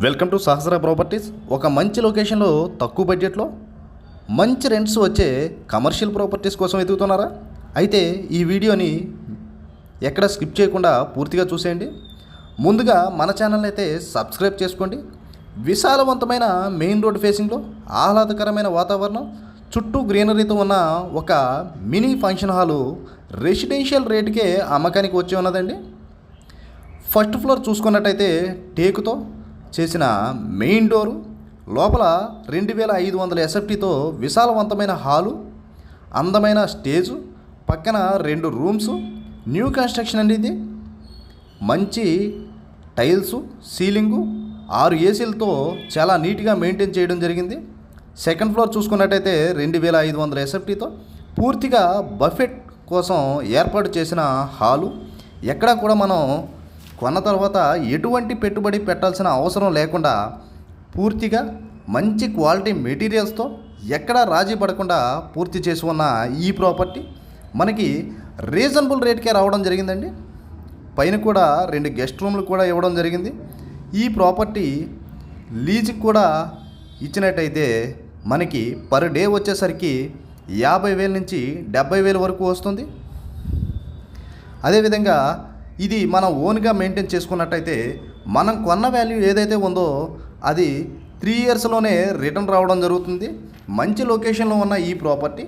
Welcome to Sahasra properties. ఒక మంచి లొకేషన్లో తక్కువ బడ్జెట్లో మంచి రెంట్స్ వచ్చే కమర్షియల్ ప్రాపర్టీస్ కోసం వెతుకుతున్నారా? అయితే ఈ వీడియోని ఎక్కడ స్కిప్ చేయకుండా పూర్తిగా చూసేయండి. ముందుగా మన ఛానల్ అయితే సబ్స్క్రైబ్ చేసుకోండి. విశాలవంతమైన మెయిన్ రోడ్ ఫేసింగ్లో ఆహ్లాదకరమైన వాతావరణం చుట్టూ గ్రీనరీతో ఉన్న ఒక మినీ ఫంక్షన్ హాలు రెసిడెన్షియల్ రేటుకే అమ్మకానికి వచ్చి ఉన్నదండి. ఫస్ట్ ఫ్లోర్ చూసుకున్నట్టయితే టేకుతో చేసిన మెయిన్ డోరు లోపల రెండు వేల ఐదు వందల ఎస్ఎఫ్టీతో విశాలవంతమైన హాలు అందమైన స్టేజు పక్కన రెండు రూమ్స్ న్యూ కన్స్ట్రక్షన్ అండి ఇది. మంచి టైల్సు సీలింగు ఆరు ఏసీలతో చాలా నీట్గా మెయింటైన్ చేయడం జరిగింది. సెకండ్ ఫ్లోర్ చూసుకున్నట్టయితే రెండు వేల ఐదు వందల ఎస్ఎఫ్టీతో పూర్తిగా బఫెట్ కోసం ఏర్పాటు చేసిన హాలు. ఎక్కడా కూడా మనం కొన్న తర్వాత ఎటువంటి పెట్టుబడి పెట్టాల్సిన అవసరం లేకుండా పూర్తిగా మంచి క్వాలిటీ మెటీరియల్స్తో ఎక్కడా రాజీ పడకుండా పూర్తి చేసి ఉన్న ఈ ప్రాపర్టీ మనకి రీజనబుల్ రేట్కే రావడం జరిగిందండి. పైన కూడా రెండు గెస్ట్ రూమ్లు కూడా ఇవ్వడం జరిగింది. ఈ ప్రాపర్టీ లీజుకి కూడా ఇచ్చినట్టయితే మనకి పర్ డే వచ్చేసరికి యాభై వేల నుంచి డెబ్బై వేల వరకు వస్తుంది. అదేవిధంగా ఇది మనం ఓన్గా మెయింటైన్ చేసుకున్నట్టయితే మనం కొన్న వాల్యూ ఏదైతే ఉందో అది త్రీ ఇయర్స్లోనే రిటర్న్ రావడం జరుగుతుంది. మంచి లొకేషన్లో ఉన్న ఈ ప్రాపర్టీ.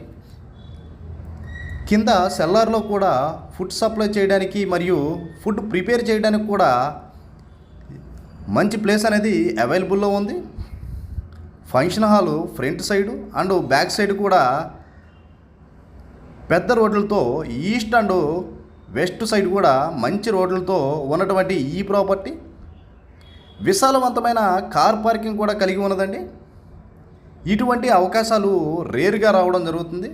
కింద సెల్లార్లో కూడా ఫుడ్ సప్లై చేయడానికి మరియు ఫుడ్ ప్రిపేర్ చేయడానికి కూడా మంచి ప్లేస్ అనేది అవైలబుల్లో ఉంది. Function hall front side and back side కూడా పెద్ద రోడ్లతో ఈస్ట్ అండ్ వెస్ట్ సైడ్ కూడా మంచి రోడ్లతో ఉన్నటువంటి ఈ ప్రాపర్టీ. విశాలవంతమైన కార్ పార్కింగ్ కూడా కలిగి ఉన్నదండి. ఇటువంటి అవకాశాలు రేరుగా రావడం జరుగుతుంది.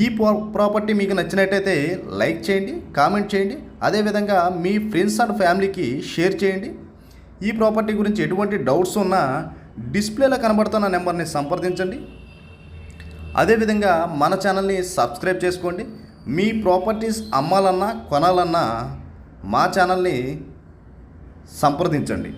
ఈ ప్రాపర్టీ మీకు నచ్చినట్టయితే లైక్ చేయండి కామెంట్ చేయండి. అదేవిధంగా మీ ఫ్రెండ్స్ అండ్ ఫ్యామిలీకి షేర్ చేయండి. ఈ ప్రాపర్టీ గురించి ఎటువంటి డౌట్స్ ఉన్నా డిస్ప్లేలో కనబడుతున్న నెంబర్ని సంప్రదించండి. అదేవిధంగా మన ఛానల్ని సబ్స్క్రైబ్ చేసుకోండి. మీ ప్రాపర్టీస్ అమ్మాలన్నా కొనాలన్నా మా ఛానల్ని సంప్రదించండి.